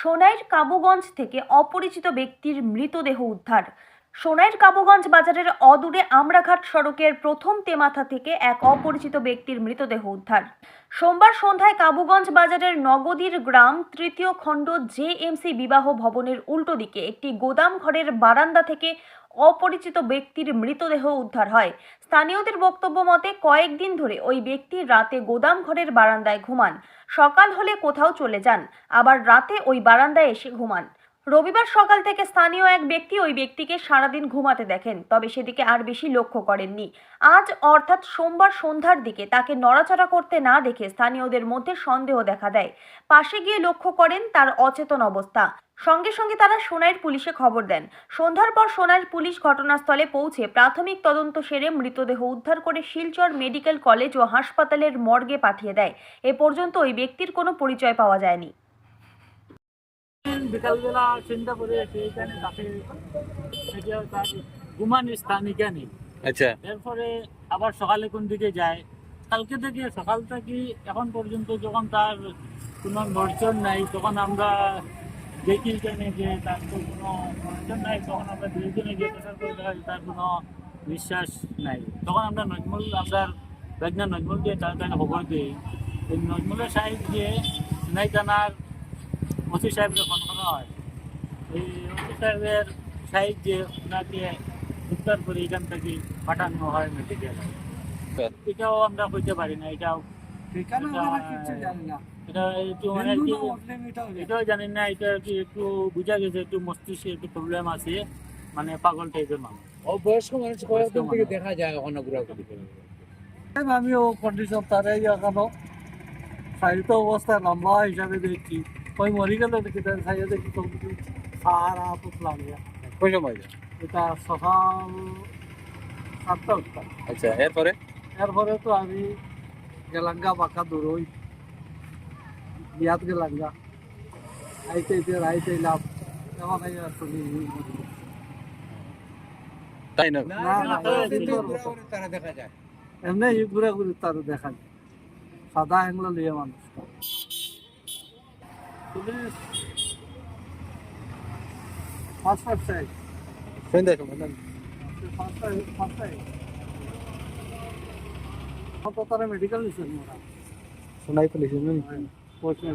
সোনাইর কাবুগঞ্জ থেকে অপরিচিত ব্যক্তির মৃতদেহ উদ্ধার। সোনাইর কাবুগঞ্জ বাজারের অদূরে আমরাঘাট সড়কের প্রথম তেমাথা থেকে এক অপরিচিত ব্যক্তির মৃতদেহ উদ্ধার। সোমবার সন্ধ্যায় কাবুগঞ্জ বাজারের নগদীর গ্রাম তৃতীয় খণ্ড জেএমসি বিবাহ ভবনের উল্টো দিকে একটি গোদাম ঘরের বারান্দা থেকে অপরিচিত ব্যক্তির মৃতদেহ উদ্ধার হয়। স্থানীয়দের বক্তব্য মতে, কয়েকদিন ধরে ওই ব্যক্তি রাতে গোদাম ঘরের বারান্দায় ঘুমান। সকাল হলে কোথাও চলে যান, আবার রাতে ওই বারান্দায় এসে ঘুমান। রবিবার সকাল থেকে স্থানীয় এক ব্যক্তি ওই ব্যক্তিকে সারাদিন ঘুমাতে দেখেন, তবে সেদিকে আর বেশি লক্ষ্য করেননি। আজ অর্থাৎ সোমবার সন্ধ্যার দিকে তাকে নড়াচড়া করতে না দেখে স্থানীয়দের মধ্যে সন্দেহ দেখা দেয়। পাশে গিয়ে লক্ষ্য করেন তার অচেতন অবস্থা। সঙ্গে সঙ্গে তারা সোনাইর পুলিশে খবর দেন। সন্ধ্যার পর সোনাইর পুলিশ ঘটনাস্থলে পৌঁছে প্রাথমিক তদন্ত সেরে মৃতদেহ উদ্ধার করে শিলচর মেডিকেল কলেজ ও হাসপাতালের মর্গে পাঠিয়ে দেয়। এ পর্যন্ত ওই ব্যক্তির কোনো পরিচয় পাওয়া যায়নি। বিকালবেলা চিন্তা করে সেইখানে তাকে এটা তার ঘুমান স্থান এখানে। আচ্ছা। এরপরে আবার সকালে কোন দিকে যায়? কালকে থেকে সকাল থেকে এখন পর্যন্ত যখন তার কোনো নড়চড় নাই তখন আমরা দেখি এখানে যে তার তো কোনো নড়চড় নাই তখন আমরা দুইজনে গিয়ে দেখার দেখা তার কোনো বিশ্বাস নাই। তখন আমরা নজমুল আমরা বেগনা নজমুল দিয়ে তার কাছে খবর দিই। নজমুলের সাহেব যে নাই জানার ওসি সাহেবকে ফোন করা হয়। এই ওসি সাহেবের সাহায্যে ওনাকে উদ্ধার করে এখান থেকে পাঠানো হয় মেডিকেল এটাও আমরা কইতে পারি না এটাও ঠিকানা এটা- একটু মানে কি এটাও জানি। না। এটা কি একটু বুঝা গেছে একটু মস্তিষ্কে একটু প্রবলেম আছে মানে পাগল টাইপের মানুষ। ও বয়স্ক মানুষ কয়েকদিন থেকে দেখা যায় ওখানে ঘোরাঘুরি করে আমি ও কন্ডিশন তারাই এখানো শারীরিক অবস্থা লম্বা হিসাবে দেখছি। ওই মরি গেল দেখি সাইডে দেখি তো সারা পুতলাম কোন সময় যায়? এটা সকাল সাতটা উঠতাম আচ্ছা এরপরে এরপরে তো আমি গেলাঙ্গা বাঁকা দৌড়ই বিয়াত গেলাঙ্গা আইতে আইতে আইতে লাভ আই আসলে তাই না না, না, না, তারা দেখা যায় এমনি ঘুরে ঘুরে তার দেখা যায় সাদা হ্যাংলা লিয়ে মানুষ ফার্স্ট ফার্স্ট সাইড সন্ধ্যা সময় না ফার্স্ট ফার্স্ট সাইড তো তারা মেডিকেল নিছেন মোরা শোনাই পুলিশ পৌঁছে